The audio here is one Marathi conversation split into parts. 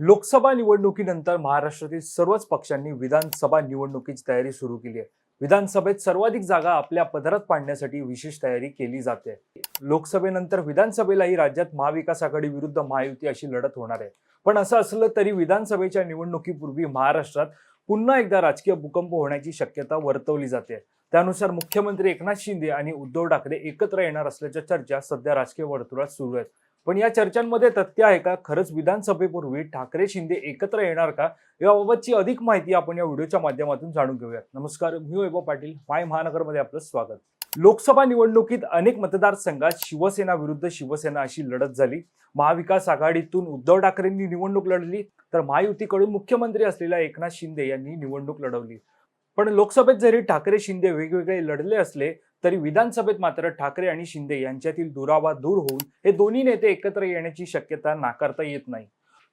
लोकसभा निवडणुकीनंतर महाराष्ट्रातील सर्वच पक्षांनी विधानसभा निवडणुकीची तयारी सुरू केली आहे. विधानसभेत सर्वाधिक जागा आपल्या पदरात पाडण्यासाठी विशेष तयारी केली जाते. लोकसभेनंतर विधानसभेलाही राज्यात महाविकास आघाडी विरुद्ध महायुती अशी लढत होणार आहे. पण असं असलं तरी विधानसभेच्या निवडणुकीपूर्वी महाराष्ट्रात पुन्हा एकदा राजकीय भूकंप होण्याची शक्यता वर्तवली जाते. त्यानुसार मुख्यमंत्री एकनाथ शिंदे आणि उद्धव ठाकरे एकत्र येणार असल्याच्या चर्चा सध्या राजकीय वर्तुळात सुरू आहेत. पण या चर्चांमध्ये तथ्य आहे का? खरंच विधानसभेपूर्वी ठाकरे शिंदे एकत्र येणार का? याबाबतची अधिक माहिती आपण या व्हिडिओच्या माध्यमातून जाणून घेऊयात. नमस्कार मी वैभव पाटील. माय महानगरमध्ये आपलं स्वागत. लोकसभा निवडणुकीत अनेक मतदारसंघात शिवसेना विरुद्ध शिवसेना अशी लढत झाली. महाविकास आघाडीतून उद्धव ठाकरेंनी निवडणूक लढली तर महायुतीकडून मुख्यमंत्री असलेल्या एकनाथ शिंदे यांनी निवडणूक लढवली. पण लोकसभेत जरी ठाकरे शिंदे वेगवेगळे लढले असले तरी विधानसभेत मात्र ठाकरे आणि शिंदे यांच्यातील दुरावा दूर होऊन हे दोन्ही नेते एकत्र येण्याची शक्यता नाकारता येत नाही.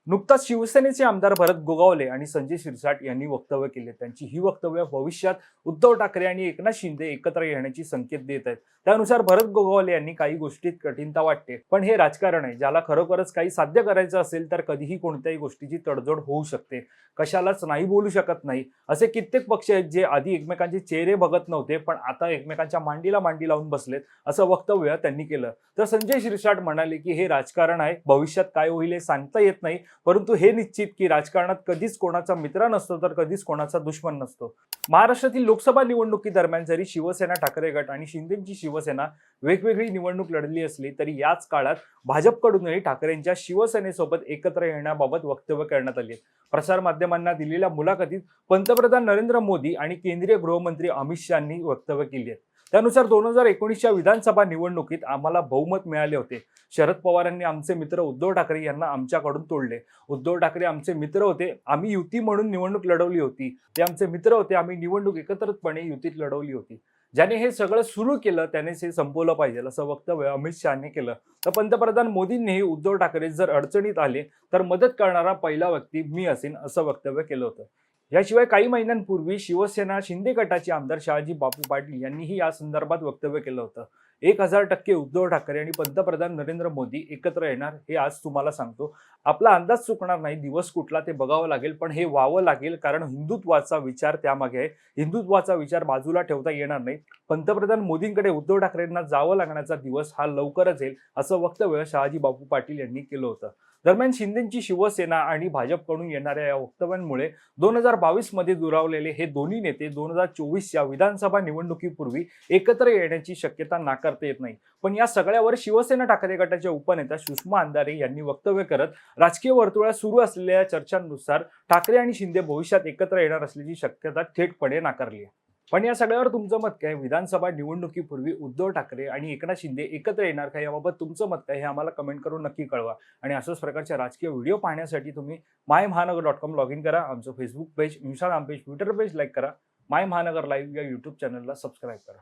नुकताच शिवसेनेचे आमदार भरत गोगावले आणि संजय शिरसाट यांनी वक्तव्य केले. त्यांची ही वक्तव्य भविष्यात उद्धव ठाकरे आणि एकनाथ शिंदे एकत्र येण्याची संकेत देत आहेत. त्यानुसार भरत गोगावले यांनी काही गोष्टीत कठीणता वाटते पण हे राजकारण आहे. ज्याला खरोखरच काही साध्य करायचं असेल तर कधीही कोणत्याही गोष्टीची तडजोड होऊ शकते. कशालाच नाही बोलू शकत नाही. असे कित्येक पक्ष आहेत जे आधी एकमेकांचे चेहरे बघत नव्हते पण आता एकमेकांच्या मांडीला मांडी लावून बसलेत असं वक्तव्य त्यांनी केलं. तर संजय शिरसाट म्हणाले की हे राजकारण आहे. भविष्यात काय होईल हे सांगता येत नाही. परंतु हे निश्चित की राजकारणात कधीच कोणाचा मित्र नसतो तर कधीच कोणाचा दुश्मन नसतो. महाराष्ट्रातील लोकसभा निवडणुकीदरम्यान जरी शिवसेना ठाकरे गट आणि शिंदेची शिवसेना वेगवेगळी निवडणूक लढली असली तरी याच काळात भाजपकडूनही ठाकरेंच्या शिवसेनेसोबत एकत्र येण्याबाबत वक्तव्य करण्यात आली. प्रसारमाध्यमांना दिलेल्या मुलाखतीत पंतप्रधान नरेंद्र मोदी आणि केंद्रीय गृहमंत्री अमित शहानी वक्तव्य केली आहेत त्यानुसार दोन हजार एकोणीसच्या विधानसभा निवडणुकीत आम्हाला बहुमत मिळाले होते. शरद पवारांनी आमचे मित्र उद्धव ठाकरे यांना आमच्याकडून तोडले. उद्धव ठाकरे आमचे मित्र होते. आम्ही युती म्हणून निवडणूक लढवली होती. ते आमचे मित्र होते. आम्ही निवडणूक एकत्रितपणे युतीत लढवली होती. ज्याने हे सगळं सुरू केलं त्यानेच हे संपवलं पाहिजे असं वक्तव्य अमित शहाने केलं. तर पंतप्रधान मोदींनीही उद्धव ठाकरे जर अडचणीत आले तर मदत करणारा पहिला व्यक्ती मी असेन असं वक्तव्य केलं होतं. याशिवाय काही महिन्यांपूर्वी शिवसेना शिंदे गटाचे आमदार शहाजी बापू पाटील यांनीही या संदर्भात वक्तव्य केलं होतं. एक हजार टक्के उद्धव ठाकरे आणि पंतप्रधान नरेंद्र मोदी एकत्र येणार हे आज तुम्हाला सांगतो. आपला अंदाज चुकणार नाही दिवस कुठला ते बघावं लागेल पण हे व्हावं लागेल कारण हिंदुत्वाचा विचार त्यामागे आहे. हिंदुत्वाचा विचार बाजूला ठेवता येणार नाही. पंतप्रधान मोदींकडे उद्धव ठाकरेंना जावं लागण्याचा दिवस हा लवकरच येईल असं वक्तव्य शहाजी बापू पाटील यांनी केलं होतं. दरम्यान शिंदेची शिवसेना आणि भाजपकडून येणाऱ्या या वक्तव्यांमुळे दोन हजार बावीसमध्ये दुरावलेले हे दोन्ही नेते दोन हजार चोवीसच्या विधानसभा निवडणुकीपूर्वी एकत्र येण्याची शक्यता नाकारता येत नाही. पण या सगळ्यावर शिवसेना ठाकरे गटाच्या उपनेत्या सुषमा अंधारे यांनी वक्तव्य करत राजकीय वर्तुळात सुरू असलेल्या चर्चांनुसार ठाकरे आणि शिंदे भविष्यात एकत्र येणार असल्याची शक्यता थेटपणे नाकारली आहे. पण या सगळ्यावर तुमचं मत काय? विधानसभा निवडणुकीपूर्वी उद्धव ठाकरे आणि एकनाथ शिंदे एकत्र येणार का? याबाबत तुमचं मत काय? हे आम्हाला कमेंट करून नक्की कळवा. आणि अशाच प्रकारच्या राजकीय व्हिडिओ पाहण्यासाठी तुम्ही माय महानगर डॉट कॉम लॉग इन करा. आमचं Facebook page Instagram page Twitter page like करा. माय महानगर लाईव्ह या यूट्यूब चॅनलला सबस्क्राईब करा.